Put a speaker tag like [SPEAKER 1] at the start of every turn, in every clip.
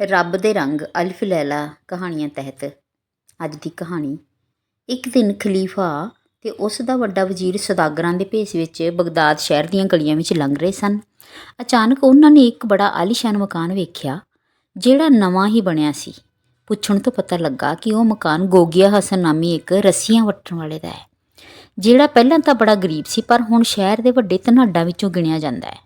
[SPEAKER 1] ਰੱਬ ਦੇ ਰੰਗ ਅਲਫ ਲੈਲਾ ਕਹਾਣੀਆਂ ਤਹਿਤ ਅੱਜ ਦੀ ਕਹਾਣੀ। ਇੱਕ ਦਿਨ ਖਲੀਫਾ ਤੇ ਉਸ ਦਾ ਵੱਡਾ ਵਜ਼ੀਰ ਸੌਦਾਗਰਾਂ ਦੇ ਭੇਸ ਵਿੱਚ ਬਗਦਾਦ ਸ਼ਹਿਰ ਦੀਆਂ ਗਲੀਆਂ ਵਿੱਚ ਲੰਘ ਰਹੇ ਸਨ। ਅਚਾਨਕ ਉਹਨਾਂ ਨੇ ਇੱਕ ਬੜਾ ਆਲੀਸ਼ਾਨ ਮਕਾਨ ਵੇਖਿਆ, ਜਿਹੜਾ ਨਵਾਂ ਹੀ ਬਣਿਆ ਸੀ। ਪੁੱਛਣ ਤੋਂ ਪਤਾ ਲੱਗਾ ਕਿ ਉਹ ਮਕਾਨ ਗੋਗੀਆ ਹਸਨ ਨਾਮੀ ਇੱਕ ਰੱਸੀਆਂ ਵੱਟਣ ਵਾਲੇ ਦਾ ਹੈ, ਜਿਹੜਾ ਪਹਿਲਾਂ ਤਾਂ ਬੜਾ ਗਰੀਬ ਸੀ, ਪਰ ਹੁਣ ਸ਼ਹਿਰ ਦੇ ਵੱਡੇ ਧਨਾਡਾਂ ਵਿੱਚੋਂ ਗਿਣਿਆ ਜਾਂਦਾ ਹੈ।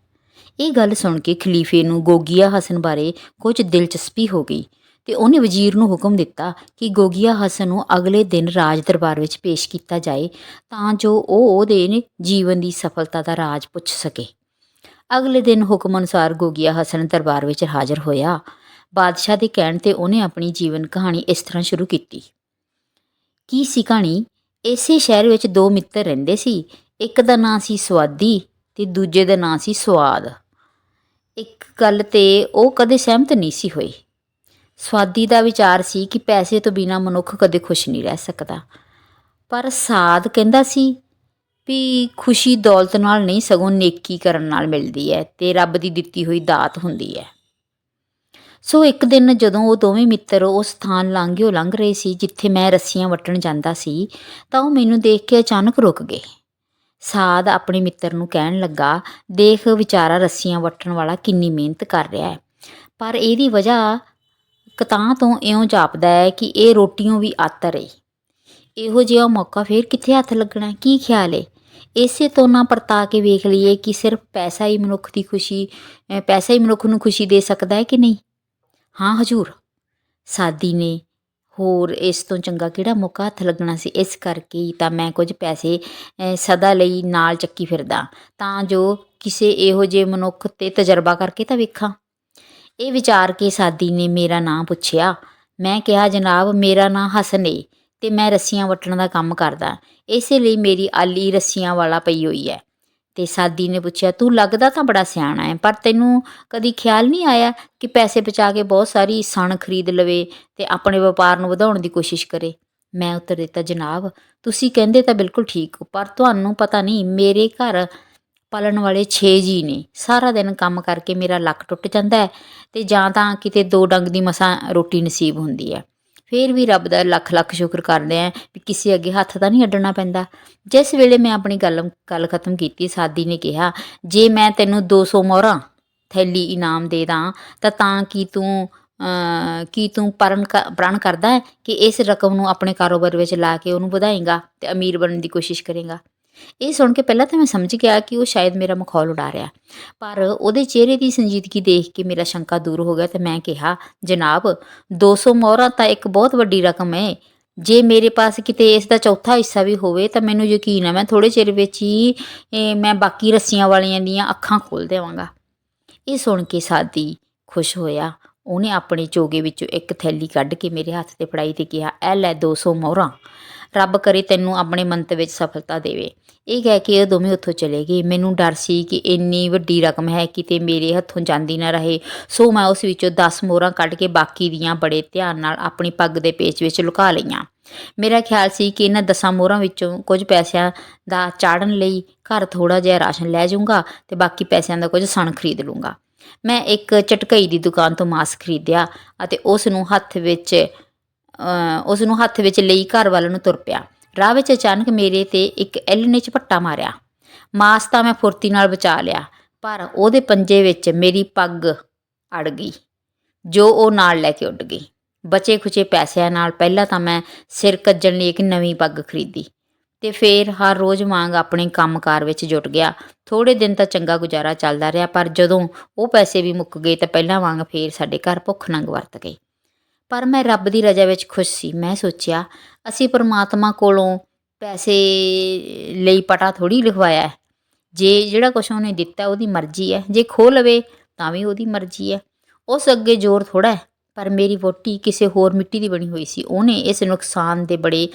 [SPEAKER 1] ਇਹ ਗੱਲ ਸੁਣ ਕੇ ਖਲੀਫੇ ਨੂੰ ਗੋਗੀਆ ਹਸਨ ਬਾਰੇ ਕੁਝ ਦਿਲਚਸਪੀ ਹੋ ਗਈ ਤੇ ਉਹਨੇ ਵਜ਼ੀਰ ਨੂੰ ਹੁਕਮ ਦਿੱਤਾ ਕਿ ਗੋਗੀਆ ਹਸਨ ਨੂੰ ਅਗਲੇ ਦਿਨ ਰਾਜ ਦਰਬਾਰ ਵਿੱਚ ਪੇਸ਼ ਕੀਤਾ ਜਾਏ ਤਾਂ ਜੋ ਉਹ ਉਹਦੇ ਜੀਵਨ ਦੀ ਸਫਲਤਾ ਦਾ ਰਾਜ ਪੁੱਛ ਸਕੇ। ਅਗਲੇ ਦਿਨ ਹੁਕਮ ਅਨੁਸਾਰ ਗੋਗੀਆ ਹਸਨ ਦਰਬਾਰ ਵਿੱਚ ਹਾਜ਼ਰ ਹੋਇਆ। ਬਾਦਸ਼ਾਹ ਦੇ ਕਹਿਣ ਤੇ ਉਹਨੇ ਆਪਣੀ ਜੀਵਨ ਕਹਾਣੀ ਇਸ ਤਰ੍ਹਾਂ ਸ਼ੁਰੂ ਕੀਤੀ। ਕੀ ਸੀ ਕਹਾਣੀ? ਇਸੇ ਸ਼ਹਿਰ ਵਿੱਚ ਦੋ ਮਿੱਤਰ ਰਹਿੰਦੇ ਸੀ। ਇੱਕ ਦਾ ਨਾਂ ਸੀ ਸਵਾਦੀ ਤੇ ਦੂਜੇ ਦਾ ਨਾਂ ਸੀ ਸਵਾਦ ਇੱਕ ਗੱਲ ਤੇ ਉਹ ਕਦੇ ਸਹਿਮਤ ਨਹੀਂ ਸੀ ਹੋਈ। ਸਵਾਦੀ ਦਾ ਵਿਚਾਰ ਸੀ ਕਿ ਪੈਸੇ ਤੋਂ ਬਿਨਾ ਮਨੁੱਖ ਕਦੇ ਖੁਸ਼ ਨਹੀਂ ਰਹਿ ਸਕਦਾ। ਪਰ ਸਾਦ ਕਹਿੰਦਾ ਸੀ ਵੀ ਖੁਸ਼ੀ ਦੌਲਤ ਨਾਲ ਨਹੀਂ, ਸਗੋਂ ਨੇਕੀ ਕਰਨ ਨਾਲ ਮਿਲਦੀ ਹੈ ਤੇ ਰੱਬ ਦੀ ਦਿੱਤੀ ਹੋਈ ਦਾਤ ਹੁੰਦੀ ਹੈ। ਸੋ ਇੱਕ ਦਿਨ ਜਦੋਂ ਉਹ ਦੋਵੇਂ ਮਿੱਤਰ ਉਸ ਸਥਾਨ ਲਾਂਘਿਓ ਲੰਘ ਰਹੇ ਸੀ, ਜਿੱਥੇ ਮੈਂ ਰੱਸੀਆਂ ਵਟਣ ਜਾਂਦਾ ਸੀ, ਤਾਂ ਉਹ ਮੈਨੂੰ ਦੇਖ ਕੇ ਅਚਾਨਕ ਰੁਕ ਗਏ। ਸਾਧ ਆਪਣੇ ਮਿੱਤਰ ਨੂੰ ਕਹਿਣ ਲੱਗਾ, ਦੇਖ ਵਿਚਾਰਾ ਰੱਸੀਆਂ ਵੱਟਣ ਵਾਲਾ ਕਿੰਨੀ ਮਿਹਨਤ ਕਰ ਰਿਹਾ ਹੈ। ਪਰ ਇਹਦੀ ਵਜ੍ਹਾ ਕਤਾਂ ਤੋਂ ਇਉਂ ਜਾਪਦਾ ਹੈ ਕਿ ਇਹ ਰੋਟੀਆਂ ਵੀ ਆਤਰ ਏ ਇਹੋ ਜਿਹਾ ਮੌਕਾ ਫੇਰ ਕਿੱਥੇ ਹੱਥ ਲੱਗਣਾ ਕੀ ਖਿਆਲ ਏ ਇਸੇ ਤੋਂ ਨਾ ਪਰਤਾ ਕੇ ਵੇਖ ਲਈਏ ਕਿ ਸਿਰਫ ਪੈਸਾ ਹੀ ਮਨੁੱਖ ਦੀ ਖੁਸ਼ੀ ਪੈਸਾ ਹੀ ਮਨੁੱਖ ਨੂੰ ਖੁਸ਼ੀ ਦੇ ਸਕਦਾ ਹੈ ਕਿ ਨਹੀਂ? ਹਾਂ, ਹਜੂਰ। ਸਾਦੀ ਨੇ ਹੋਰ ਇਸ ਤੋਂ ਚੰਗਾ ਕਿਹੜਾ ਮੌਕਾ ਹੱਥ ਲੱਗਣਾ ਸੀ? ਇਸ ਕਰਕੇ ਤਾਂ ਮੈਂ ਕੁਝ ਪੈਸੇ ਸਦਾ ਲਈ ਨਾਲ ਚੱਕੀ ਫਿਰਦਾ। ਤਾਂ ਜੋ ਕਿਸੇ ਇਹੋ ਜਿਹੇ ਮਨੁੱਖ ਤੇ ਤਜਰਬਾ ਕਰਕੇ ਤਾਂ ਵੇਖਾਂ। ਇਹ ਵਿਚਾਰ ਕੇ ਸਾਦੀ ਨੇ ਮੇਰਾ ਨਾਂ ਪੁੱਛਿਆ। ਮੈਂ ਕਿਹਾ, ਜਨਾਬ, ਮੇਰਾ ਨਾਂ ਹਸਨ ਏ ਤੇ ਮੈਂ ਰੱਸੀਆਂ ਵਟਣ ਦਾ ਕੰਮ ਕਰਦਾ। ਇਸੇ ਲਈ ਮੇਰੀ ਆਲੀ ਰੱਸੀਆਂ ਵਾਲਾ ਪਈ ਹੋਈ ਹੈ। ਤੇ ਸਾਦੀ ਨੇ ਪੁੱਛਿਆ, ਤੂੰ ਲੱਗਦਾ ਤਾਂ ਬੜਾ ਸਿਆਣਾ ਹੈ ਪਰ ਤੈਨੂੰ ਕਦੀ ਖਿਆਲ ਨਹੀਂ ਆਇਆ ਕਿ ਪੈਸੇ ਬਚਾ ਕੇ ਬਹੁਤ ਸਾਰੀ ਸਣ ਖਰੀਦ ਲਵੇ ਤੇ ਆਪਣੇ ਵਪਾਰ ਨੂੰ ਵਧਾਉਣ ਦੀ ਕੋਸ਼ਿਸ਼ ਕਰੇ? ਮੈਂ ਉੱਤਰ ਦਿੱਤਾ, ਜਨਾਬ, ਤੁਸੀਂ ਕਹਿੰਦੇ ਤਾਂ ਬਿਲਕੁਲ ਠੀਕ ਹੋ, ਪਰ ਤੁਹਾਨੂੰ ਪਤਾ ਨਹੀਂ, ਮੇਰੇ ਘਰ ਪਾਲਣ ਵਾਲੇ 6 ਜੀ ਨੇ। ਸਾਰਾ ਦਿਨ ਕੰਮ ਕਰਕੇ ਮੇਰਾ ਲੱਕ ਟੁੱਟ ਜਾਂਦਾ ਹੈ ਤੇ ਜਾਂ ਤਾਂ ਕਿਤੇ ਦੋ ਡੰਗ ਦੀ ਮਸਾਂ ਰੋਟੀ ਨਸੀਬ ਹੁੰਦੀ ਹੈ। ਫਿਰ ਵੀ ਰੱਬ ਦਾ ਲੱਖ ਲੱਖ ਸ਼ੁਕਰ ਕਰਦੇ ਆ ਵੀ ਕਿਸੇ ਅੱਗੇ ਹੱਥ ਤਾਂ ਨਹੀਂ ਅੱਡਣਾ ਪੈਂਦਾ। ਜਿਸ ਵੇਲੇ ਮੈਂ ਆਪਣੀ ਗੱਲ ਗੱਲ ਖਤਮ ਕੀਤੀ, ਸਾਦੀ ਨੇ ਕਿਹਾ, ਜੇ ਮੈਂ ਤੈਨੂੰ 200 ਮੋਹਰਾਂ ਥੈਲੀ ਇਨਾਮ ਦੇ ਦਾਂ, ਤਾਂ ਤਾਂ ਕੀ ਤੂੰ ਕੀ ਤੂੰ ਪਰਨ ਕ- ਪ੍ਰਣ ਕਰਦਾ ਹੈ ਕਿ ਇਸ ਰਕਮ ਨੂੰ ਆਪਣੇ ਕਾਰੋਬਾਰ ਵਿੱਚ ਲਾ ਕੇ ਉਹਨੂੰ ਵਧਾਏਗਾ ਤੇ ਅਮੀਰ ਬਣਨ ਦੀ ਕੋਸ਼ਿਸ਼ ਕਰੇਗਾ? ਇਹ ਸੁਣ ਕੇ ਪਹਿਲਾਂ ਤਾਂ ਮੈਂ ਸਮਝ ਗਿਆ ਕਿ ਉਹ ਸ਼ਾਇਦ ਮੇਰਾ ਮਖੌਲ ਉਡਾ ਰਿਹਾ। ਪਰ ਉਹਦੇ ਚਿਹਰੇ ਦੀ ਸੰਜੀਦਗੀ ਦੇਖ ਕੇ ਮੇਰਾ ਸ਼ੰਕਾ ਦੂਰ ਹੋ ਗਿਆ ਤੇ ਮੈਂ ਕਿਹਾ, ਜਨਾਬ 200 ਮੋਹਰਾਂ ਤਾਂ ਇੱਕ ਬਹੁਤ ਵੱਡੀ ਰਕਮ ਹੈ ਜੇ ਮੇਰੇ ਪਾਸ ਕਿਤੇ ਇਸ ਦਾ ਚੌਥਾ ਹਿੱਸਾ ਵੀ ਹੋਵੇ ਤਾਂ ਮੈਨੂੰ ਯਕੀਨ ਹੈ ਮੈਂ ਥੋੜੇ ਚਿਰ ਵਿੱਚ ਹੀ ਮੈਂ ਬਾਕੀ ਰੱਸੀਆਂ ਵਾਲੀਆਂ ਦੀਆਂ ਅੱਖਾਂ ਖੋਲ ਦੇਵਾਂਗਾ। ਇਹ ਸੁਣ ਕੇ ਸਾਦੀ ਖੁਸ਼ ਹੋਇਆ। ਉਹਨੇ ਆਪਣੇ ਚੋਗੇ ਵਿੱਚੋਂ ਇੱਕ ਥੈਲੀ ਕੱਢ ਕੇ ਮੇਰੇ ਹੱਥ ਤੇ ਫੜਾਈ ਤੇ ਕਿਹਾ ਇਹ ਲੈ 200 ਮੋਹਰਾਂ। ਰੱਬ ਕਰੇ ਤੈਨੂੰ ਆਪਣੇ ਮੰਤ ਵਿੱਚ ਸਫਲਤਾ ਦੇਵੇ। ਇਹ ਕਹਿ ਕੇ ਉਹ ਦੋਵੇਂ ਉੱਥੋਂ ਚਲੇ ਗਏ। ਮੈਨੂੰ ਡਰ ਸੀ ਕਿ ਇੰਨੀ ਵੱਡੀ ਰਕਮ ਹੈ ਕਿਤੇ ਮੇਰੇ ਹੱਥੋਂ ਜਾਂਦੀ ਨਾ ਰਹੇ। ਸੋ ਮੈਂ ਉਸ ਵਿੱਚੋਂ 10 ਮੋਹਰਾਂ ਕੱਢ ਕੇ ਬਾਕੀ ਦੀਆਂ ਬੜੇ ਧਿਆਨ ਨਾਲ ਆਪਣੀ ਪੱਗ ਦੇ ਪੇਚ ਵਿੱਚ ਲੁਕਾ ਲਈਆਂ। ਮੇਰਾ ਖਿਆਲ ਸੀ ਕਿ ਇਹਨਾਂ 10 ਮੋਹਰਾਂ ਵਿੱਚੋਂ ਕੁਝ ਪੈਸਿਆਂ ਦਾ ਚਾੜਨ ਲਈ ਘਰ ਥੋੜਾ ਜਿਹਾ ਰਾਸ਼ਨ ਲੈ ਜਾਊਂਗਾ ਤੇ ਬਾਕੀ ਪੈਸਿਆਂ ਦਾ ਕੁਝ ਸਣ ਖਰੀਦ ਲੂੰਗਾ ਮੈਂ ਇੱਕ ਚਟਕਈ ਦੀ ਦੁਕਾਨ ਤੋਂ ਮਾਸਕ ਖਰੀਦਿਆ ਅਤੇ ਉਸ ਨੂੰ ਹੱਥ ਵਿੱਚ ਉਸ ਨੂੰ ਹੱਥ ਵਿੱਚ ਲਈ ਘਰ ਵੱਲ ਨੂੰ ਤੁਰ ਪਿਆ। ਰਾਹ ਵਿੱਚ ਅਚਾਨਕ ਮੇਰੇ ਤੇ ਇੱਕ ਐਲ ਨੇ ਝਪੱਟਾ ਮਾਰਿਆ। ਮਾਸ ਤਾਂ ਮੈਂ ਫੁਰਤੀ ਨਾਲ ਬਚਾ ਲਿਆ, ਪਰ ਉਹਦੇ ਪੰਜੇ ਵਿੱਚ ਮੇਰੀ ਪੱਗ ਅੜ ਗਈ, ਜੋ ਉਹ ਨਾਲ ਲੈ ਕੇ ਉੱਡ ਗਈ। ਬਚੇ ਖੁਚੇ ਪੈਸਿਆਂ ਨਾਲ ਪਹਿਲਾਂ ਤਾਂ ਮੈਂ ਸਿਰ ਕੱਜਣ ਲਈ ਇੱਕ ਨਵੀਂ ਪੱਗ ਖਰੀਦੀ ਤੇ ਫੇਰ ਹਰ ਰੋਜ਼ ਵਾਂਗ ਆਪਣੇ ਕੰਮਕਾਰ ਵਿੱਚ ਜੁਟ ਗਿਆ। ਥੋੜੇ ਦਿਨ ਤਾਂ ਚੰਗਾ ਗੁਜ਼ਾਰਾ ਚੱਲਦਾ ਰਿਹਾ, ਪਰ ਜਦੋਂ ਉਹ ਪੈਸੇ ਵੀ ਮੁੱਕ ਗਏ ਤਾਂ ਪਹਿਲਾਂ ਵਾਂਗ ਫੇਰ ਸਾਡੇ ਘਰ ਭੁੱਖ ਨੰਗ ਵਰਤ ਗਈ ਪਰ ਮੈਂ ਰੱਬ ਦੀ ਰਜ਼ਾ ਵਿੱਚ ਖੁਸ਼ ਸੀ। ਮੈਂ ਸੋਚਿਆ ਅਸੀਂ ਪਰਮਾਤਮਾ ਕੋਲੋਂ ਪੈਸੇ ਲਈ ਪਟਾ ਥੋੜ੍ਹੀ ਲਿਖਵਾਇਆ ਜੇ ਜਿਹੜਾ ਕੁਛ ਉਹਨੇ ਦਿੱਤਾ ਉਹਦੀ ਮਰਜ਼ੀ ਹੈ। ਜੇ ਖੋ ਲਵੇ ਤਾਂ ਵੀ ਉਹਦੀ ਮਰਜ਼ੀ ਹੈ। ਉਸ ਅੱਗੇ ਜ਼ੋਰ ਥੋੜਾ ਹੈ, ਪਰ ਮੇਰੀ ਵੋਟੀ ਕਿਸੇ ਹੋਰ ਮਿੱਟੀ ਦੀ ਬਣੀ ਹੋਈ ਸੀ। ਉਹਨੇ ਇਸ ਨੁਕਸਾਨ ਦੇ ਬੜੇ,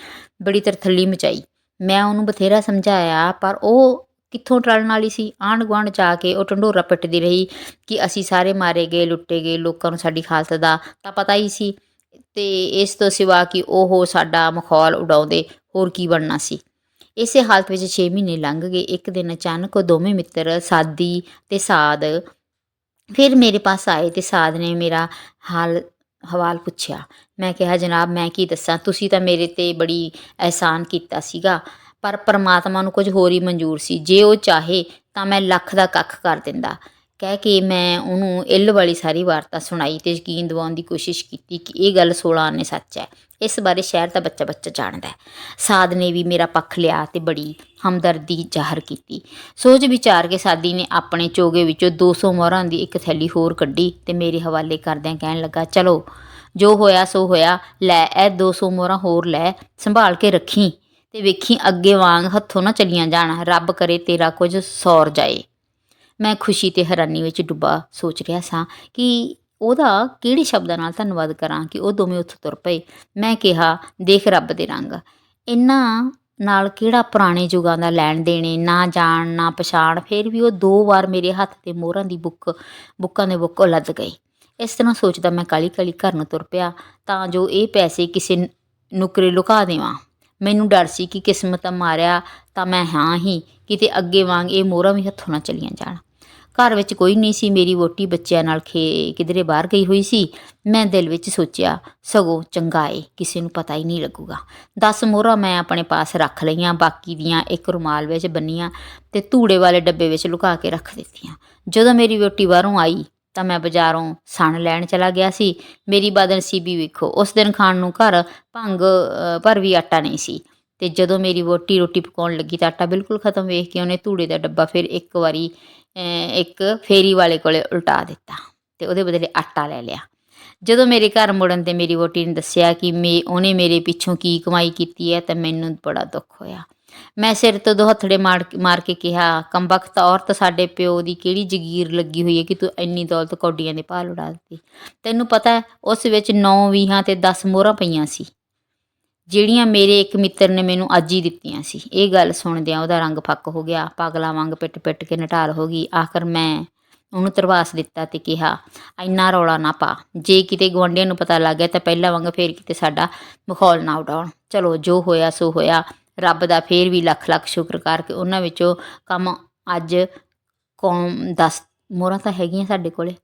[SPEAKER 1] ਬੜੀ ਤਰਥੱਲੀ ਮਚਾਈ। ਮੈਂ ਉਹਨੂੰ ਬਥੇਰਾ ਸਮਝਾਇਆ, ਪਰ ਉਹ ਕਿੱਥੋਂ ਟਲਣ ਵਾਲੀ ਸੀ? ਆਂਢ ਗੁਆਂਢ ਜਾ ਕੇ ਉਹ ਢੰਡੋਰਾ ਪਿੱਟਦੀ ਰਹੀ ਕਿ ਅਸੀਂ ਸਾਰੇ ਮਾਰੇ ਗਏ, ਲੁੱਟੇ ਗਏ, ਲੋਕਾਂ ਨੂੰ ਸਾਡੀ ਹਾਲਤ ਦਾ ਤਾਂ ਪਤਾ ਹੀ ਸੀ। ਤੇ ਇਸ ਤੋਂ ਸਿਵਾ ਕਿ ਉਹ ਸਾਡਾ ਮਖੌਲ ਉਡਾਉਂਦੇ ਹੋਰ ਕੀ ਬਣਨਾ ਸੀ। ਇਸੇ ਹਾਲਤ ਵਿੱਚ 6 ਮਹੀਨੇ ਲੰਘ ਗਏ। ਇੱਕ ਦਿਨ ਅਚਾਨਕ ਉਹ ਦੋਵੇਂ ਮਿੱਤਰ ਸਾਦੀ ਤੇ ਸਾਦ ਫਿਰ ਮੇਰੇ ਪਾਸ ਆਏ ਤੇ ਸਾਧ ਨੇ ਮੇਰਾ ਹਾਲ ਹਵਾਲ ਪੁੱਛਿਆ। ਮੈਂ ਕਿਹਾ, ਜਨਾਬ, ਮੈਂ ਕੀ ਦੱਸਾਂ? ਤੁਸੀਂ ਤਾਂ ਮੇਰੇ ਤੇ ਬੜੀ ਅਹਿਸਾਨ ਕੀਤਾ ਸੀਗਾ, ਪਰ ਪਰਮਾਤਮਾ ਨੂੰ ਕੁਝ ਹੋਰ ਹੀ ਮਨਜ਼ੂਰ ਸੀ। ਜੇ ਉਹ ਚਾਹੇ ਤਾਂ ਮੈਂ ਲੱਖ ਦਾ ਕੱਖ ਕਰ ਦਿੰਦਾ। ਕਹਿ ਕੇ ਮੈਂ ਉਹਨੂੰ ਇੱਲ ਵਾਲੀ ਸਾਰੀ ਵਾਰਤਾ ਸੁਣਾਈ ਤੇ ਯਕੀਨ ਦਿਵਾਉਣ ਦੀ ਕੋਸ਼ਿਸ਼ ਕੀਤੀ ਕਿ ਇਹ ਗੱਲ 16 ਆਨੇ ਸੱਚ ਹੈ। ਇਸ ਬਾਰੇ ਸ਼ਹਿਰ ਦਾ ਬੱਚਾ ਬੱਚਾ ਜਾਣਦਾ ਹੈ। ਸਾਧ ਨੇ ਵੀ ਮੇਰਾ ਪੱਖ ਲਿਆ ਤੇ ਬੜੀ ਹਮਦਰਦੀ ਜ਼ਾਹਰ ਕੀਤੀ। ਸੋਚ ਵਿਚਾਰ ਕੇ ਸਾਦੀ ਨੇ ਆਪਣੇ ਚੋਗੇ ਵਿੱਚੋਂ 200 ਮੋਹਰਾਂ ਦੀ ਇੱਕ ਥੈਲੀ ਹੋਰ ਕੱਢੀ ਤੇ ਮੇਰੇ ਹਵਾਲੇ ਕਰਦਿਆਂ ਕਹਿਣ ਲੱਗਾ, ਚਲੋ, ਜੋ ਹੋਇਆ ਸੋ ਹੋਇਆ, ਲੈ, ਇਹ 200 ਮੋਹਰਾਂ ਹੋਰ ਲੈ, ਸੰਭਾਲ ਕੇ ਰੱਖੀ ਤੇ ਵੇਖੀ ਅੱਗੇ ਵਾਂਗ ਹੱਥੋਂ ਨਾ ਚਲੀਆਂ ਜਾਣ। ਰੱਬ ਕਰੇ ਤੇਰਾ ਕੁਝ ਸੌਰ ਜਾਏ। ਮੈਂ ਖੁਸ਼ੀ ਤੇ ਹੈਰਾਨੀ ਵਿੱਚ ਡੁੱਬਾ ਸੋਚ ਰਿਹਾ ਸਾਂ ਕਿ ਉਹਦਾ ਕਿਹੜੇ ਸ਼ਬਦਾਂ ਨਾਲ ਧੰਨਵਾਦ ਕਰਾਂ ਕਿ ਉਹ ਦੋਵੇਂ ਉੱਥੋਂ ਤੁਰ ਪਏ। ਮੈਂ ਕਿਹਾ, ਦੇਖ ਰੱਬ ਦੇ ਰੰਗ, ਇਹਨਾਂ ਨਾਲ ਕਿਹੜਾ ਪੁਰਾਣੇ ਯੁਗਾਂ ਦਾ ਲੈਣ ਦੇਣੇ ਨਾ ਜਾਣ, ਨਾ ਪਛਾਣ। ਫਿਰ ਵੀ ਉਹ ਦੋ ਵਾਰ ਮੇਰੇ ਹੱਥ ਤੇ ਮੋਹਰਾਂ ਦੀ ਬੁੱਕ, ਬੁੱਕਾਂ ਦੇ ਬੁੱਕ ਲੱਦ ਗਏ। ਇਸ ਤਰ੍ਹਾਂ ਸੋਚਦਾ ਮੈਂ ਕਾਲੀ ਕਾਲੀ ਘਰ ਨੂੰ ਤੁਰ ਪਿਆ ਤਾਂ ਜੋ ਇਹ ਪੈਸੇ ਕਿਸੇ ਨ- ਨੁਕਰੇ ਲੁਕਾ ਦੇਵਾਂ। ਮੈਨੂੰ ਡਰ ਸੀ ਕਿ ਕਿਸਮਤ ਮਾਰਿਆ ਤਾਂ ਮੈਂ ਹਾਂ ਹੀ, ਕਿਤੇ ਅੱਗੇ ਵਾਂਗ ਇਹ ਮੋਹਰਾਂ ਵੀ ਹੱਥੋਂ ਨਾ ਚਲੀਆਂ ਜਾਣ। ਘਰ ਵਿੱਚ ਕੋਈ ਨਹੀਂ ਸੀ, ਮੇਰੀ ਵੋਟੀ ਬੱਚਿਆਂ ਨਾਲ ਖੇ, ਕਿਧਰੇ ਬਾਹਰ ਗਈ ਹੋਈ ਸੀ। ਮੈਂ ਦਿਲ ਵਿੱਚ ਸੋਚਿਆ, ਸਗੋਂ ਚੰਗਾ ਏ, ਕਿਸੇ ਨੂੰ ਪਤਾ ਹੀ ਨਹੀਂ ਲੱਗੂਗਾ। 10 ਮੋਹਰਾਂ ਮੈਂ ਆਪਣੇ ਪਾਸ ਰੱਖ ਲਈਆਂ, ਬਾਕੀ ਦੀਆਂ ਇੱਕ ਰੁਮਾਲ ਵਿੱਚ ਬੰਨੀਆਂ ਤੇ ਧੂੜੇ ਵਾਲੇ ਡੱਬੇ ਵਿੱਚ ਲੁਕਾ ਕੇ ਰੱਖ ਦਿੱਤੀਆਂ। ਜਦੋਂ ਮੇਰੀ ਵੋਟੀ ਬਾਹਰੋਂ ਆਈ ਤਾਂ ਮੈਂ ਬਾਜ਼ਾਰੋਂ ਸਣ ਲੈਣ ਚਲਾ ਗਿਆ ਸੀ। ਮੇਰੀ ਬਦਨਸੀਬੀ ਵੇਖੋ ਉਸ ਦਿਨ ਖਾਣ ਨੂੰ ਘਰ ਭੰਗ ਅ, ਭਰ ਵੀ ਆਟਾ ਨਹੀਂ ਸੀ। ਤੇ ਜਦੋਂ ਮੇਰੀ ਵੋਟੀ ਰੋਟੀ ਪਕਾਉਣ ਲੱਗੀ ਤਾਂ ਆਟਾ ਬਿਲਕੁਲ ਖਤਮ ਵੇਖ ਕੇ ਉਹਨੇ ਧੂੜੇ ਦਾ ਡੱਬਾ ਫਿਰ ਇੱਕ ਵਾਰੀ ਇੱਕ ਫੇਰੀ ਵਾਲੇ ਕੋਲੇ ਉਲਟਾ ਦਿੱਤਾ ਤੇ ਉਹਦੇ ਬਦਲੇ ਆਟਾ ਲੈ ਲਿਆ। ਜਦੋਂ ਮੇਰੇ ਘਰ ਮੁੜਨ ਤੇ ਮੇਰੀ ਵੋਟੀ ਨੇ ਦੱਸਿਆ ਕਿ ਮੇ ਉਹਨੇ ਮੇਰੇ ਪਿੱਛੋਂ ਕੀ ਕਮਾਈ ਕੀਤੀ ਹੈ ਤਾਂ ਮੈਨੂੰ ਬੜਾ ਦੁੱਖ ਹੋਇਆ। ਮੈਂ ਸਿਰ ਤੋਂ ਦੋ ਹੱਥੜੇ ਮਾਰ ਮਾਰ ਕੇ ਕਿਹਾ ਕੰਬਖਤ ਔਰਤ ਸਾਡੇ ਪਿਓ ਦੀ ਕਿਹੜੀ ਜਗੀਰ ਲੱਗੀ ਹੋਈ ਹੈ ਕਿ ਤੂੰ ਇੰਨੀ ਦੌਲਤ ਕੌਡੀਆਂ ਦੇ ਭਾਲ ਉਡਾ ਦਿੱਤੀ? ਤੈਨੂੰ ਪਤਾ ਉਸ ਵਿੱਚ 9 ਵੀਹਾਂ ਤੇ 10 ਮੋਹਰਾਂ ਪਈਆਂ ਸੀ, ਜਿਹੜੀਆਂ ਮੇਰੇ ਇੱਕ ਮਿੱਤਰ ਨੇ ਮੈਨੂੰ ਅੱਜ ਹੀ ਦਿੱਤੀਆਂ ਸੀ। ਇਹ ਗੱਲ ਸੁਣਦਿਆਂ ਉਹਦਾ ਰੰਗ ਫੱਕ ਹੋ ਗਿਆ, ਪਾਗਲਾ ਵਾਂਗ ਪਿੱਟ ਪਿੱਟ ਕੇ ਨਟਾਲ ਹੋ ਗਈ। ਆਖਰ ਮੈਂ ਉਹਨੂੰ ਤਰਵਾਸ ਦਿੱਤਾ ਤੇ ਕਿਹਾ, ਇੰਨਾ ਰੌਲਾ ਨਾ ਪਾ। ਜੇ ਕਿਤੇ ਗੁਆਂਢੀਆਂ ਨੂੰ ਪਤਾ ਲੱਗ ਗਿਆ ਤਾਂ ਪਹਿਲਾਂ ਵਾਂਗ ਫੇਰ ਕਿਤੇ ਸਾਡਾ ਮਖੌਲ ਨਾ ਉਡਾਉਣ। ਚਲੋ, ਜੋ ਹੋਇਆ, ਸੋ ਹੋਇਆ। ਰੱਬ ਦਾ ਫੇਰ ਵੀ ਲੱਖ ਲੱਖ ਸ਼ੁਕਰ ਕਰਕੇ ਉਹਨਾਂ ਵਿੱਚੋਂ ਕੰਮ ਅੱਜ ਕੌਮ 10 ਮੋਹਰਾਂ ਤਾਂ ਹੈਗੀਆਂ ਸਾਡੇ ਕੋਲੇ।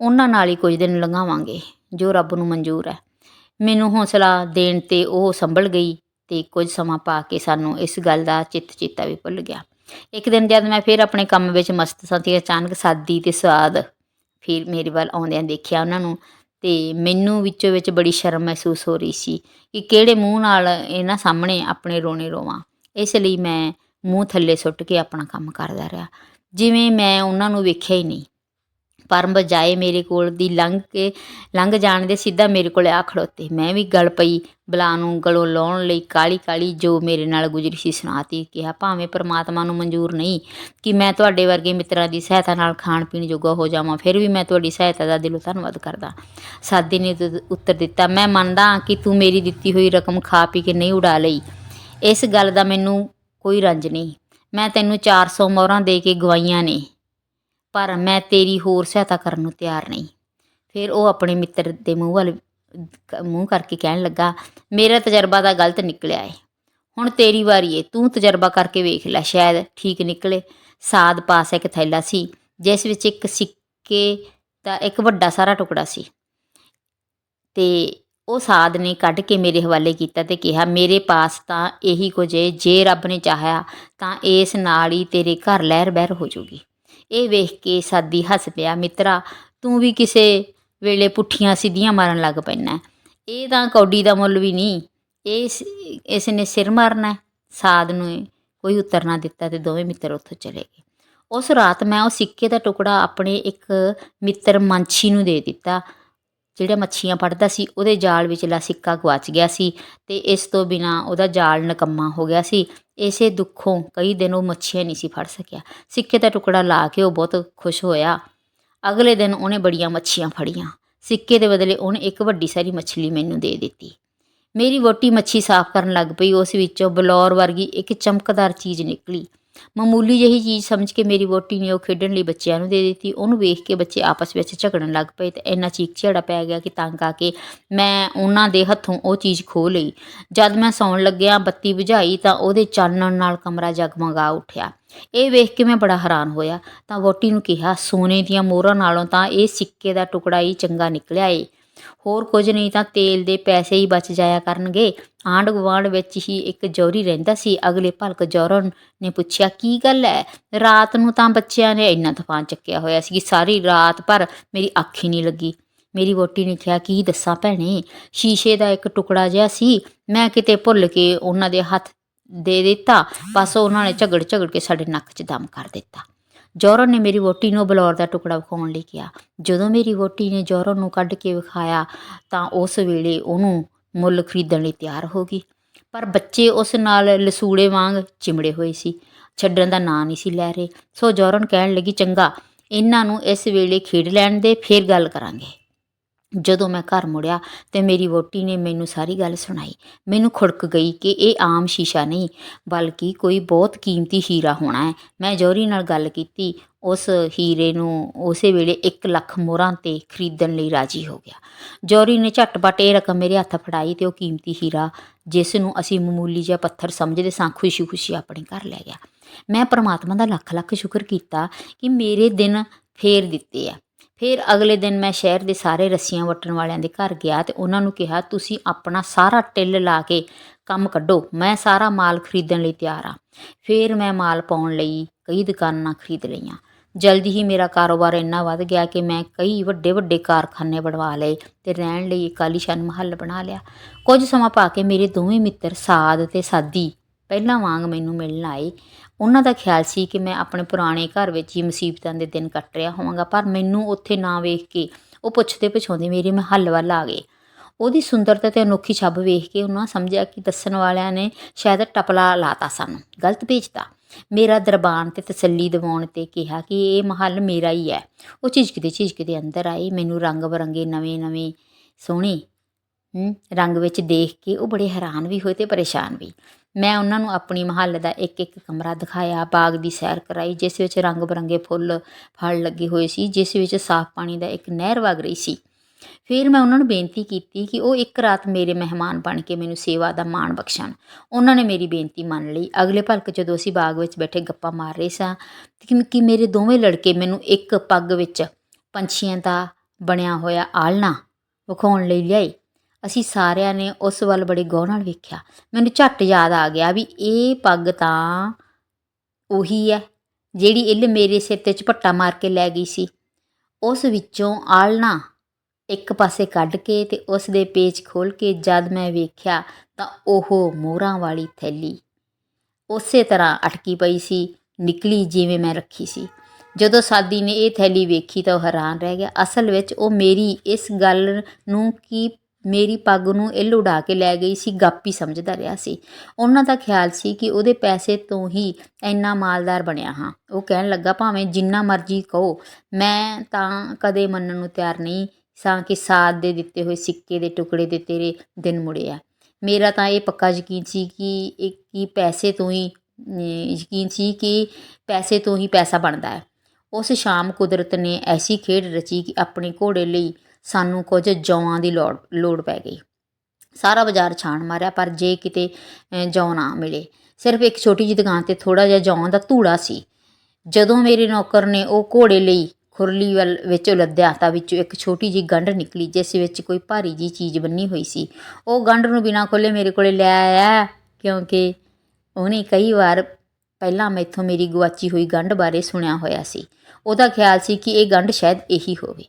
[SPEAKER 1] ਉਹਨਾਂ ਨਾਲ ਹੀ ਕੁਝ ਦਿਨ ਲੰਘਾਵਾਂਗੇ, ਜੋ ਰੱਬ ਨੂੰ ਮਨਜ਼ੂਰ ਹੈ। ਮੈਨੂੰ ਹੌਸਲਾ ਦੇਣ ਤੇ ਉਹ ਸੰਭਲ ਗਈ ਤੇ ਕੁਝ ਸਮਾਂ ਪਾ ਕੇ ਸਾਨੂੰ ਇਸ ਗੱਲ ਦਾ ਚਿੱਤ ਚੇਤਾ ਵੀ ਭੁੱਲ ਗਿਆ। ਇੱਕ ਦਿਨ ਜਦ ਮੈਂ ਫਿਰ ਆਪਣੇ ਕੰਮ ਵਿੱਚ ਮਸਤ ਸਾਂ ਤੇ ਅਚਾਨਕ ਸਾਦੀ ਤੇ ਸਵਾਦ ਫਿਰ ਮੇਰੇ ਵੱਲ ਆਉਂਦਿਆਂ ਦੇਖਿਆ ਉਹਨਾਂ ਨੂੰ ਅਤੇ ਮੈਨੂੰ ਵਿੱਚੋਂ ਵਿੱਚ ਬੜੀ ਸ਼ਰਮ ਮਹਿਸੂਸ ਹੋ ਰਹੀ ਸੀ ਕਿ ਕਿਹੜੇ ਮੂੰਹ ਨਾਲ ਇਹਨਾਂ ਸਾਹਮਣੇ ਆਪਣੇ ਰੋਣੇ ਰੋਵਾਂ। ਇਸ ਲਈ ਮੈਂ ਮੂੰਹ ਥੱਲੇ ਸੁੱਟ ਕੇ ਆਪਣਾ ਕੰਮ ਕਰਦਾ ਰਿਹਾ। ਜਿਵੇਂ ਮੈਂ ਉਹਨਾਂ ਨੂੰ ਵੇਖਿਆ ਹੀ ਨਹੀਂ। ਪਰ ਬਜਾਏ ਮੇਰੇ ਕੋਲ ਦੀ ਲੰਘ ਕੇ, ਲੰਘ ਜਾਣ ਦੇ ਸਿੱਧਾ ਮੇਰੇ ਕੋਲ ਆ ਖੜੋਤੇ ਮੈਂ ਵੀ ਗਲ ਪਈ ਬਲਾ ਨੂੰ ਗਲੋਂ ਲਾਉਣ ਲਈ ਕਾਲੀ ਕਾਲੀ ਜੋ ਮੇਰੇ ਨਾਲ ਗੁਜ਼ਰੀ ਸੀ ਸੁਣਾਤੀ, ਕਿਹਾ, ਭਾਵੇਂ ਪ੍ਰਮਾਤਮਾ ਨੂੰ ਮਨਜ਼ੂਰ ਨਹੀਂ ਕਿ ਮੈਂ ਤੁਹਾਡੇ ਵਰਗੇ ਮਿੱਤਰਾਂ ਦੀ ਸਹਾਇਤਾ ਨਾਲ ਖਾਣ ਪੀਣ ਜੋਗਾ ਹੋ ਜਾਵਾਂ, ਫਿਰ ਵੀ ਮੈਂ ਤੁਹਾਡੀ ਸਹਾਇਤਾ ਦਾ ਦਿਲੋਂ ਧੰਨਵਾਦ ਕਰਦਾ। ਸਾਦੀ ਨੇ ਉੱਤਰ ਦਿੱਤਾ, ਮੈਂ ਮੰਨਦਾ ਕਿ ਤੂੰ ਮੇਰੀ ਦਿੱਤੀ ਹੋਈ ਰਕਮ ਖਾ ਪੀ ਕੇ ਨਹੀਂ ਉਡਾ ਲਈ। ਇਸ ਗੱਲ ਦਾ ਮੈਨੂੰ ਕੋਈ ਰੰਜ ਨਹੀਂ। ਮੈਂ ਤੈਨੂੰ 400 ਮੋਹਰਾਂ ਦੇ ਕੇ ਗਵਾਈਆਂ ਨੇ। ਪਰ ਮੈਂ ਤੇਰੀ ਹੋਰ ਸਹਾਇਤਾ ਕਰਨ ਨੂੰ ਤਿਆਰ ਨਹੀਂ। ਫਿਰ ਉਹ ਆਪਣੇ ਮਿੱਤਰ ਦੇ ਮੂੰਹ ਵੱਲ, ਮੂੰਹ ਕਰਕੇ ਕਹਿਣ ਲੱਗਾ, ਮੇਰਾ ਤਜਰਬਾ ਤਾਂ ਗਲਤ ਨਿਕਲਿਆ ਏ। ਹੁਣ ਤੇਰੀ ਵਾਰੀ ਏ। ਤੂੰ ਤਜਰਬਾ ਕਰਕੇ ਵੇਖ ਲੈ, ਸ਼ਾਇਦ ਠੀਕ ਨਿਕਲੇ। ਸਾਦ ਪਾਸ ਇੱਕ ਥੈਲਾ ਸੀ, ਜਿਸ ਵਿੱਚ ਇੱਕ ਸਿੱਕੇ ਦਾ ਇੱਕ ਵੱਡਾ ਸਾਰਾ ਟੁਕੜਾ ਸੀ। ਤੇ ਉਹ ਸਾਧ ਨੇ ਕੱਢ ਕੇ ਮੇਰੇ ਹਵਾਲੇ ਕੀਤਾ ਤੇ ਕਿਹਾ, ਮੇਰੇ ਪਾਸ ਤਾਂ ਇਹੀ ਕੁਝ ਏ। ਜੇ ਰੱਬ ਨੇ ਚਾਹਿਆ, ਤਾਂ ਇਸ ਨਾਲ ਹੀ ਤੇਰੇ ਘਰ ਲਹਿਰ ਬਹਿਰ ਹੋ ਜਾਊਗੀ ਇਹ ਵੇਖ ਕੇ ਸਾਦੀ ਹੱਸ ਪਿਆ, ਮਿੱਤਰਾ, ਤੂੰ ਵੀ ਕਿਸੇ ਵੇਲੇ ਪੁੱਠੀਆਂ ਸਿੱਧੀਆਂ ਮਾਰਨ ਲੱਗ ਪੈਣਾ ਇਹ ਤਾਂ ਕੌਡੀ ਦਾ ਮੁੱਲ ਵੀ ਨਹੀਂ। ਇਸ ਇਸ ਨੇ ਸਿਰ ਮਾਰਨਾ ਸਾਧ ਨੂੰ ਕੋਈ ਉੱਤਰ ਨਾ ਦਿੱਤਾ ਤੇ ਦੋਵੇਂ ਮਿੱਤਰ ਉੱਥੋਂ ਚਲੇ ਗਏ। ਉਸ ਰਾਤ ਮੈਂ ਉਹ ਸਿੱਕੇ ਦਾ ਟੁਕੜਾ ਆਪਣੇ ਇੱਕ ਮਿੱਤਰ ਮੰਛੀ ਨੂੰ ਦੇ ਦਿੱਤਾ, ਜਿਹੜਾ ਮੱਛੀਆਂ ਫੜਦਾ ਸੀ। ਉਹਦੇ ਜਾਲ ਵਿਚਲਾ ਸਿੱਕਾ ਗਵਾਚ ਗਿਆ ਸੀ ਤੇ ਇਸ ਤੋਂ ਬਿਨਾ ਉਹਦਾ ਜਾਲ ਨਕੰਮਾ ਹੋ ਗਿਆ ਸੀ। ਇਸੇ ਦੁੱਖੋਂ ਕਈ ਦਿਨ ਉਹ ਮੱਛੀਆਂ ਨਹੀਂ ਸੀ ਫੜ ਸਕਿਆ। ਸਿੱਕੇ ਦਾ ਟੁਕੜਾ ਲਾ ਕੇ ਉਹ ਬਹੁਤ ਖੁਸ਼ ਹੋਇਆ। ਅਗਲੇ ਦਿਨ ਉਹਨੇ ਬੜੀਆਂ ਮੱਛੀਆਂ ਫੜੀਆਂ। ਸਿੱਕੇ ਦੇ ਬਦਲੇ ਉਹਨੇ ਇੱਕ ਵੱਡੀ ਸਾਰੀ ਮੱਛਲੀ ਮੈਨੂੰ ਦੇ ਦਿੱਤੀ। ਮੇਰੀ ਵੋਟੀ ਮੱਛੀ ਸਾਫ਼ ਕਰਨ ਲੱਗ ਪਈ। ਉਸ ਵਿੱਚੋਂ ਬਲੌਰ ਵਰਗੀ ਇੱਕ ਚਮਕਦਾਰ ਚੀਜ਼ ਨਿਕਲੀ। ਮਾਮੂਲੀ ਜਿਹੀ ਚੀਜ਼ ਸਮਝ ਕੇ ਮੇਰੀ ਵੋਟੀ ਨੇ ਉਹ ਖੇਡਣ ਲਈ ਬੱਚਿਆਂ ਨੂੰ ਦੇ ਦਿੱਤੀ। ਉਹਨੂੰ ਵੇਖ ਕੇ ਬੱਚੇ ਆਪਸ ਵਿੱਚ ਝਗੜਨ ਲੱਗ ਪਏ ਤੇ ਇੰਨਾ ਚੀਕ ਝੜਾ ਪੈ ਗਿਆ ਕਿ ਤੰਗ ਆ ਕੇ ਮੈਂ ਉਹਨਾਂ ਦੇ ਹੱਥੋਂ ਉਹ ਚੀਜ਼ ਖੋਹ ਲਈ। ਜਦ ਮੈਂ ਸੌਣ ਲੱਗਿਆ ਬੱਤੀ ਬੁਝਾਈ ਤਾਂ ਉਹਦੇ ਚਾਨਣ ਨਾਲ ਕਮਰਾ ਜਗਮਗਾ ਉੱਠਿਆ। ਇਹ ਵੇਖ ਕੇ ਮੈਂ ਬੜਾ ਹੈਰਾਨ ਹੋਇਆ। ਤਾਂ ਵੋਟੀ ਨੂੰ ਕਿਹਾ, ਸੋਨੇ ਦੀਆਂ ਮੋਹਰਾਂ ਨਾਲੋਂ ਤਾਂ ਇਹ ਸਿੱਕੇ ਦਾ ਟੁਕੜਾ ਹੀ ਚੰਗਾ ਨਿਕਲਿਆ ਏ। ਹੋਰ ਕੁਝ ਨਹੀਂ ਤਾਂ ਤੇਲ ਦੇ ਪੈਸੇ ਹੀ ਬਚ ਜਾਇਆ ਕਰਨਗੇ। ਆਂਢ ਗੁਆਂਢ ਵਿੱਚ ਹੀ ਇੱਕ ਜੌਹਰੀ ਰਹਿੰਦਾ ਸੀ। ਅਗਲੇ ਭਲਕ ਜੌਹਰਨ ਨੇ ਪੁੱਛਿਆ, ਕੀ ਗੱਲ ਹੈ ਰਾਤ ਨੂੰ ਤਾਂ ਬੱਚਿਆਂ ਨੇ ਇੰਨਾ ਤੂਫਾਨ ਚੱਕਿਆ ਹੋਇਆ ਸੀ ਕਿ ਸਾਰੀ ਰਾਤ ਪਰ ਮੇਰੀ ਅੱਖ ਹੀ ਨਹੀਂ ਲੱਗੀ। ਮੇਰੀ ਵੋਟੀ ਨੇ ਕਿਹਾ, ਕੀ ਦੱਸਾਂ ਭੈਣੇ? ਸ਼ੀਸ਼ੇ ਦਾ ਇੱਕ ਟੁਕੜਾ ਜਿਹਾ ਸੀ। ਮੈਂ ਕਿਤੇ ਭੁੱਲ ਕੇ ਉਹਨਾਂ ਦੇ ਹੱਥ ਦੇ ਦਿੱਤਾ। ਬਸ ਉਹਨਾਂ ਨੇ ਝਗੜ ਝਗੜ ਕੇ ਸਾਡੇ ਨੱਕ 'ਚ ਦਮ ਕਰ ਦਿੱਤਾ। ਜੌਹਰਨ ਨੇ ਮੇਰੀ ਵੋਟੀ ਨੂੰ ਬਲੌਰ ਦਾ ਟੁਕੜਾ ਵਿਖਾਉਣ ਲਈ ਕਿਹਾ। ਜਦੋਂ ਮੇਰੀ ਵੋਟੀ ਨੇ ਜੌਹਰਨ ਨੂੰ ਕੱਢ ਕੇ ਵਿਖਾਇਆ, ਤਾਂ ਉਸ ਵੇਲੇ ਉਹਨੂੰ ਮੁੱਲ ਖਰੀਦਣ ਲਈ ਤਿਆਰ ਹੋ ਗਈ। ਪਰ ਬੱਚੇ ਉਸ ਨਾਲ ਲਸੂੜੇ ਵਾਂਗ ਚਿਮੜੇ ਹੋਏ ਸੀ। ਛੱਡਣ ਦਾ ਨਾਂ ਨਹੀਂ ਸੀ ਲੈ ਰਹੇ। ਸੋ ਜੌਹਰਨ ਕਹਿਣ ਲੱਗੀ, ਚੰਗਾ, ਇਹਨਾਂ ਨੂੰ ਇਸ ਵੇਲੇ ਖੇਡ ਲੈਣ ਦੇ, ਫਿਰ ਗੱਲ ਕਰਾਂਗੇ। ਜਦੋਂ ਮੈਂ ਘਰ ਮੁੜਿਆ ਤਾਂ ਮੇਰੀ ਵਹੁਟੀ ਨੇ ਮੈਨੂੰ ਸਾਰੀ ਗੱਲ ਸੁਣਾਈ। ਮੈਨੂੰ ਖੁੜਕ ਗਈ ਕਿ ਇਹ ਆਮ ਸ਼ੀਸ਼ਾ ਨਹੀਂ, ਬਲਕਿ ਕੋਈ ਬਹੁਤ ਕੀਮਤੀ ਹੀਰਾ ਹੋਣਾ ਹੈ। ਮੈਂ ਜੌਹਰੀ ਨਾਲ ਗੱਲ ਕੀਤੀ। ਉਸ ਹੀਰੇ ਨੂੰ ਉਸੇ ਵੇਲੇ 1 ਲੱਖ ਮੋਹਰਾਂ ਤੇ ਖਰੀਦਣ ਲਈ ਰਾਜੀ ਹੋ ਗਿਆ। ਜੌਹਰੀ ਨੇ ਝਟਪਟ ਇਹ ਰਕਮ ਮੇਰੇ ਹੱਥ ਫੜਾਈ ਤੇ ਉਹ ਕੀਮਤੀ ਹੀਰਾ, ਜਿਸ ਨੂੰ ਅਸੀਂ ਮਾਮੂਲੀ ਜਿਹਾ ਪੱਥਰ ਸਮਝਦੇ ਸਾਂ, ਖੁਸ਼ੀ-ਖੁਸ਼ੀ ਆਪਣੇ ਘਰ ਲੈ ਗਿਆ। ਮੈਂ ਪਰਮਾਤਮਾ ਦਾ ਲੱਖ ਲੱਖ ਸ਼ੁਕਰ ਕੀਤਾ ਕਿ ਮੇਰੇ ਦਿਨ ਫੇਰ ਦਿੱਤੇ ਆ। ਫਿਰ ਅਗਲੇ ਦਿਨ ਮੈਂ ਸ਼ਹਿਰ ਦੇ ਸਾਰੇ ਰੱਸੀਆਂ ਵੱਟਣ ਵਾਲਿਆਂ ਦੇ ਘਰ ਗਿਆ ਤੇ ਉਹਨਾਂ ਨੂੰ ਕਿਹਾ, ਤੁਸੀਂ ਆਪਣਾ ਸਾਰਾ ਟਿੱਲ ਲਾ ਕੇ ਕੰਮ ਕੱਢੋ, ਮੈਂ ਸਾਰਾ ਮਾਲ ਖਰੀਦਣ ਲਈ ਤਿਆਰ ਆ ਫਿਰ ਮੈਂ ਮਾਲ ਪਾਉਣ ਲਈ ਕਈ ਦੁਕਾਨਾਂ ਖਰੀਦ ਲਈਆਂ। ਜਲਦੀ ਹੀ ਮੇਰਾ ਕਾਰੋਬਾਰ ਇੰਨਾ ਵੱਧ ਗਿਆ ਕਿ ਮੈਂ ਕਈ ਵੱਡੇ ਵੱਡੇ ਕਾਰਖਾਨੇ ਬਣਵਾ ਲਏ ਤੇ ਰਹਿਣ ਲਈ ਇੱਕ ਆਲੀਸ਼ਾਨ ਮਹੱਲ ਬਣਾ ਲਿਆ। ਕੁਝ ਸਮਾਂ ਪਾ ਕੇ ਮੇਰੇ ਦੋਵੇਂ ਮਿੱਤਰ ਸਾਦ ਤੇ ਸਾਦੀ ਪਹਿਲਾਂ ਵਾਂਗ ਮੈਨੂੰ ਮਿਲਣ ਆਏ। ਉਹਨਾਂ ਦਾ ਖਿਆਲ ਸੀ ਕਿ ਮੈਂ ਆਪਣੇ ਪੁਰਾਣੇ ਘਰ ਵਿੱਚ ਹੀ ਮੁਸੀਬਤਾਂ ਦੇ ਦਿਨ ਕੱਟ ਰਿਹਾ ਹੋਵਾਂਗਾ, ਪਰ ਮੈਨੂੰ ਉੱਥੇ ਨਾ ਵੇਖ ਕੇ ਉਹ ਪੁੱਛਦੇ ਪੁੱਛਾਉਂਦੇ ਮੇਰੇ ਮਹੱਲ ਵੱਲ ਆ ਗਏ। ਉਹਦੀ ਸੁੰਦਰਤਾ ਤੇ ਅਨੋਖੀ ਛੱਬ ਵੇਖ ਕੇ ਉਹਨਾਂ ਸਮਝਿਆ ਕਿ ਦੱਸਣ ਵਾਲਿਆਂ ਨੇ ਸ਼ਾਇਦ ਟਪਲਾ ਲਾਤਾ ਸਾਨੂੰ, ਗਲਤ ਭੇਜਤਾ। ਮੇਰਾ ਦਰਬਾਨ ਤੇ ਤਸੱਲੀ ਦਿਵਾਉਣ ਤੇ ਕਿਹਾ ਕਿ ਇਹ ਮਹੱਲ ਮੇਰਾ ਹੀ ਹੈ। ਉਹ ਝਿਜਕਦੇ ਝਿਜਕਦੇ ਅੰਦਰ ਆਏ, ਮੈਨੂੰ ਰੰਗ ਬਰੰਗੇ ਨਵੇਂ ਨਵੇਂ ਸੋਹਣੇ ਰੰਗ ਵਿੱਚ ਦੇਖ ਕੇ ਉਹ ਬੜੇ ਹੈਰਾਨ ਵੀ ਹੋਏ ਤੇ ਪਰੇਸ਼ਾਨ ਵੀ। ਮੈਂ ਉਹਨਾਂ ਨੂੰ ਆਪਣੀ ਮਹੱਲ ਦਾ ਇੱਕ ਇੱਕ ਕਮਰਾ ਦਿਖਾਇਆ, ਬਾਗ ਦੀ ਸੈਰ ਕਰਾਈ, ਜਿਸ ਵਿੱਚ ਰੰਗ ਬਰੰਗੇ ਫੁੱਲ, ਫਲ ਲੱਗੇ ਹੋਏ ਸੀ, ਜਿਸ ਵਿੱਚ ਸਾਫ਼ ਪਾਣੀ ਦਾ ਇੱਕ ਨਹਿਰ ਵਗ ਰਹੀ ਸੀ। ਫਿਰ ਮੈਂ ਉਹਨਾਂ ਨੂੰ ਬੇਨਤੀ ਕੀਤੀ ਕਿ ਉਹ ਇੱਕ ਰਾਤ ਮੇਰੇ ਮਹਿਮਾਨ ਬਣ ਕੇ ਮੈਨੂੰ ਸੇਵਾ ਦਾ ਮਾਣ ਬਖਸ਼ਣ। ਉਹਨਾਂ ਨੇ ਮੇਰੀ ਬੇਨਤੀ ਮੰਨ ਲਈ। ਅਗਲੇ ਭਲਕ ਜਦੋਂ ਅਸੀਂ ਬਾਗ ਵਿੱਚ ਬੈਠੇ ਗੱਪਾਂ ਮਾਰ ਰਹੇ ਸਾਂ ਕਿ ਮੇਰੇ ਦੋਵੇਂ ਲੜਕੇ ਮੈਨੂੰ ਇੱਕ ਪੱਗ ਵਿੱਚ ਪੰਛੀਆਂ ਦਾ ਬਣਿਆ ਹੋਇਆ ਆਲਣਾ ਵਿਖਾਉਣ ਲਈ ਲਿਆਏ। ਅਸੀਂ ਸਾਰਿਆਂ ਨੇ ਉਸ ਵੱਲ ਬੜੇ ਗੌਰ ਨਾਲ ਵੇਖਿਆ। ਮੈਨੂੰ ਝੱਟ ਯਾਦ ਆ ਗਿਆ ਵੀ ਇਹ ਪੱਗ ਤਾਂ ਉਹੀ ਹੈ, ਜਿਹੜੀ ਇੱਲ ਮੇਰੇ ਸਿਰ ਤੇ ਝਪੱਟਾ ਮਾਰ ਕੇ ਲੈ ਗਈ ਸੀ। ਉਸ ਵਿੱਚੋਂ ਆਲਣਾ ਇੱਕ ਪਾਸੇ ਕੱਢ ਕੇ ਤੇ ਉਸ ਦੇ ਪੇਚ ਖੋਲ ਕੇ ਜਦ ਮੈਂ ਵੇਖਿਆ ਤਾਂ ਉਹ ਮੋਹਰਾਂ ਵਾਲੀ ਥੈਲੀ ਉਸੇ ਤਰ੍ਹਾਂ ਅਟਕੀ ਪਈ ਸੀ, ਨਿਕਲੀ ਜਿਵੇਂ ਮੈਂ ਰੱਖੀ ਸੀ। ਜਦੋਂ ਸਾਦੀ ਨੇ ਇਹ ਥੈਲੀ ਵੇਖੀ ਤਾਂ ਉਹ ਹੈਰਾਨ ਰਹਿ ਗਿਆ। ਅਸਲ ਵਿੱਚ ਉਹ ਮੇਰੀ ਇਸ ਗੱਲ ਨੂੰ ਕੀ ਮੇਰੀ ਪੱਗ ਨੂੰ ਇੱਲ ਉਡਾ ਕੇ ਲੈ ਗਈ ਸੀ, ਗਾਪੀ ਸਮਝਦਾ ਰਿਹਾ ਸੀ। ਉਹਨਾਂ ਦਾ ਖਿਆਲ ਸੀ ਕਿ ਉਹਦੇ ਪੈਸੇ ਤੋਂ ਹੀ ਇੰਨਾ ਮਾਲਦਾਰ ਬਣਿਆ ਹਾਂ। ਉਹ ਕਹਿਣ ਲੱਗਾ, ਭਾਵੇਂ ਜਿੰਨਾ ਮਰਜ਼ੀ ਕਹੋ, ਮੈਂ ਤਾਂ ਕਦੇ ਮੰਨਣ ਨੂੰ ਤਿਆਰ ਨਹੀਂ ਸਾਂ ਕਿ ਸਾਥ ਦੇ ਦਿੱਤੇ ਹੋਏ ਸਿੱਕੇ ਦੇ ਟੁਕੜੇ ਦੇ ਤੇਰੇ ਦਿਨ ਮੁੜੇ ਆ। ਮੇਰਾ ਤਾਂ ਇਹ ਪੱਕਾ ਯਕੀਨ ਸੀ ਕਿ ਇੱਕ ਕੀ ਪੈਸੇ ਤੋਂ ਹੀ ਯਕੀਨ ਸੀ ਕਿ ਪੈਸੇ ਤੋਂ ਹੀ ਪੈਸਾ ਬਣਦਾ ਹੈ। ਉਸ ਸ਼ਾਮ ਕੁਦਰਤ ਨੇ ਐਸੀ ਖੇਡ ਰਚੀ ਕਿ ਆਪਣੇ ਘੋੜੇ ਲਈ ਸਾਨੂੰ ਕੁਝ ਜੌਆਂ ਦੀ ਲੋੜ ਲੋੜ ਪੈ ਗਈ। ਸਾਰਾ ਬਾਜ਼ਾਰ ਛਾਣ ਮਾਰਿਆ, ਪਰ ਜੇ ਕਿਤੇ ਜੌਂ ਨਾ ਮਿਲੇ। ਸਿਰਫ ਇੱਕ ਛੋਟੀ ਜਿਹੀ ਦੁਕਾਨ ਤੇ ਥੋੜਾ ਜਿਹਾ ਜੌਂ ਦਾ ਧੂੜਾ ਸੀ। ਜਦੋਂ ਮੇਰੇ ਨੌਕਰ ਨੇ ਉਹ ਘੋੜੇ ਲਈ ਖੁਰਲੀ ਵੱਲ ਵਿੱਚ ਲੱਦਿਆ ਤਾਂ ਵਿੱਚੋਂ ਇੱਕ ਛੋਟੀ ਜਿਹੀ ਗੰਢ ਨਿਕਲੀ, ਜਿਸ ਵਿੱਚ ਕੋਈ ਭਾਰੀ ਜੀ ਚੀਜ਼ ਬੰਨੀ ਹੋਈ ਸੀ। ਉਹ ਗੰਢ ਨੂੰ ਬਿਨਾਂ ਖੋਲੇ ਮੇਰੇ ਕੋਲੇ ਲੈ ਆਇਆ, ਕਿਉਂਕਿ ਉਹਨੇ ਕਈ ਵਾਰ ਪਹਿਲਾਂ ਮੈਥੋਂ ਮੇਰੀ ਗੁਆਚੀ ਹੋਈ ਗੰਢ ਬਾਰੇ ਸੁਣਿਆ ਹੋਇਆ ਸੀ। ਉਹਦਾ ਖਿਆਲ ਸੀ ਕਿ ਇਹ ਗੰਢ ਸ਼ਾਇਦ ਇਹੀ ਹੋਵੇ।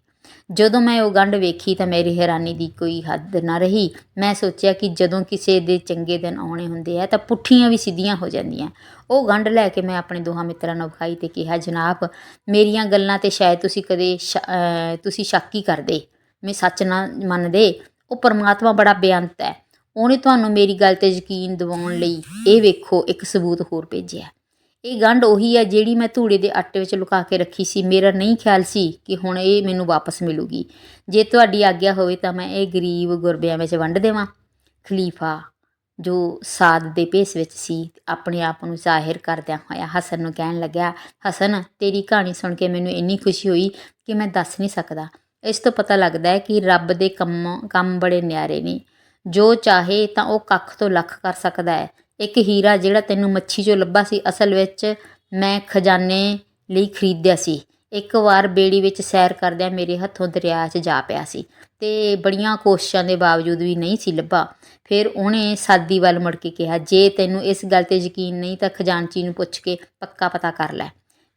[SPEAKER 1] ਜਦੋਂ ਮੈਂ ਉਹ ਗੰਢ ਵੇਖੀ ਤਾਂ ਮੇਰੀ ਹੈਰਾਨੀ ਦੀ ਕੋਈ ਹੱਦ ਨਾ ਰਹੀ। ਮੈਂ ਸੋਚਿਆ ਕਿ ਜਦੋਂ ਕਿਸੇ ਦੇ ਚੰਗੇ ਦਿਨ ਆਉਣੇ ਹੁੰਦੇ ਆ ਤਾਂ ਪੁੱਠੀਆਂ ਵੀ ਸਿੱਧੀਆਂ ਹੋ ਜਾਂਦੀਆਂ। ਉਹ ਗੰਢ ਲੈ ਕੇ ਮੈਂ ਆਪਣੇ ਦੋਹਾਂ ਮਿੱਤਰਾਂ ਨੂੰ ਵਿਖਾਈ ਤੇ ਕਿਹਾ, ਜਨਾਬ, ਮੇਰੀਆਂ ਗੱਲਾਂ ਤੇ ਸ਼ਾਇਦ ਤੁਸੀਂ ਕਦੇ ਤੁਸੀਂ ਸ਼ੱਕ ਹੀ ਕਰਦੇ। ਮੈਂ ਸੱਚ ਨਾ ਮੰਨਦੇ। ਉਹ ਪਰਮਾਤਮਾ ਬੜਾ ਬੇਅੰਤ ਹੈ। ਉਹਨੇ ਤੁਹਾਨੂੰ ਮੇਰੀ ਗੱਲ ਤੇ ਯਕੀਨ ਦਿਵਾਉਣ ਲਈ ਇਹ ਵੇਖੋ, ਇੱਕ ਸਬੂਤ ਹੋਰ ਭੇਜਿਆ। ਇਹ ਗੰਢ ਉਹੀ ਹੈ ਜਿਹੜੀ ਮੈਂ ਧੂੜੇ ਦੇ ਆਟੇ ਵਿੱਚ ਲੁਕਾ ਕੇ ਰੱਖੀ ਸੀ। ਮੇਰਾ ਨਹੀਂ ਖਿਆਲ ਸੀ ਕਿ ਹੁਣ ਇਹ ਮੈਨੂੰ ਵਾਪਸ ਮਿਲੂਗੀ। ਜੇ ਤੁਹਾਡੀ ਆਗਿਆ ਹੋਵੇ ਤਾਂ ਮੈਂ ਇਹ ਗਰੀਬ ਗੁਰਬਿਆਂ ਵਿੱਚ ਵੰਡ ਦੇਵਾਂ। ਖਲੀਫਾ, ਜੋ ਸਾਧ ਦੇ ਭੇਸ ਵਿੱਚ ਸੀ, ਆਪਣੇ ਆਪ ਨੂੰ ਜ਼ਾਹਿਰ ਕਰਦਿਆਂ ਹੋਇਆ ਹਸਨ ਨੂੰ ਕਹਿਣ ਲੱਗਿਆ, ਹਸਨ, ਤੇਰੀ ਕਹਾਣੀ ਸੁਣ ਕੇ ਮੈਨੂੰ ਇੰਨੀ ਖੁਸ਼ੀ ਹੋਈ ਕਿ ਮੈਂ ਦੱਸ ਨਹੀਂ ਸਕਦਾ। ਇਸ ਤੋਂ ਪਤਾ ਲੱਗਦਾ ਹੈ ਕਿ ਰੱਬ ਦੇ ਕੰਮ ਕੰਮ ਬੜੇ ਨਿਆਰੇ ਨੇ। ਜੋ ਚਾਹੇ ਤਾਂ ਉਹ ਕੱਖ ਤੋਂ ਲੱਖ ਕਰ ਸਕਦਾ ਹੈ। ਇੱਕ ਹੀਰਾ ਜਿਹੜਾ ਤੈਨੂੰ ਮੱਛੀ 'ਚੋਂ ਲੱਭਾ ਸੀ, ਅਸਲ ਵਿੱਚ ਮੈਂ ਖਜ਼ਾਨੇ ਲਈ ਖਰੀਦਿਆ ਸੀ। ਇੱਕ ਵਾਰ ਬੇੜੀ ਵਿੱਚ ਸੈਰ ਕਰਦਿਆਂ ਮੇਰੇ ਹੱਥੋਂ ਦਰਿਆ 'ਚ ਜਾ ਪਿਆ ਸੀ ਅਤੇ ਬੜੀਆਂ ਕੋਸ਼ਿਸ਼ਾਂ ਦੇ ਬਾਵਜੂਦ ਵੀ ਨਹੀਂ ਸੀ ਲੱਭਾ। ਫਿਰ ਉਹਨੇ ਸਾਦੀ ਵੱਲ ਮੁੜ ਕੇ ਕਿਹਾ, ਜੇ ਤੈਨੂੰ ਇਸ ਗੱਲ ਤੇ ਯਕੀਨ ਨਹੀਂ ਤਾਂ ਖਜ਼ਾਨਚੀ ਨੂੰ ਪੁੱਛ ਕੇ ਪੱਕਾ ਪਤਾ ਕਰ ਲੈ।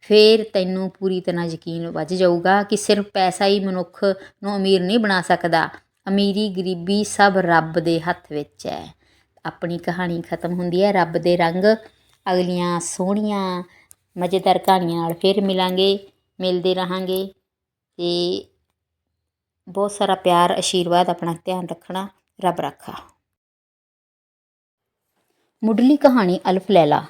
[SPEAKER 1] ਫਿਰ ਤੈਨੂੰ ਪੂਰੀ ਤਰ੍ਹਾਂ ਯਕੀਨ ਵੱਜ ਜਾਊਗਾ ਕਿ ਸਿਰਫ ਪੈਸਾ ਹੀ ਮਨੁੱਖ ਨੂੰ ਅਮੀਰ ਨਹੀਂ ਬਣਾ ਸਕਦਾ। ਅਮੀਰੀ ਗਰੀਬੀ ਸਭ ਰੱਬ ਦੇ ਹੱਥ ਵਿੱਚ ਹੈ। ਆਪਣੀ ਕਹਾਣੀ ਖਤਮ ਹੁੰਦੀ ਹੈ। ਰੱਬ ਦੇ ਰੰਗ ਅਗਲੀਆਂ ਸੋਹਣੀਆਂ, ਮਜ਼ੇਦਾਰ ਕਹਾਣੀਆਂ ਨਾਲ ਫਿਰ ਮਿਲਾਂਗੇ, ਮਿਲਦੇ ਰਹਾਂਗੇ ਤੇ ਬਹੁਤ ਸਾਰਾ ਪਿਆਰ ਆਸ਼ੀਰਵਾਦ ਆਪਣਾ ਧਿਆਨ ਰੱਖਣਾ, ਰੱਬ ਰਾਖਾ। ਮੁੱਢਲੀ ਕਹਾਣੀ ਅਲਫ ਲੈਲਾ।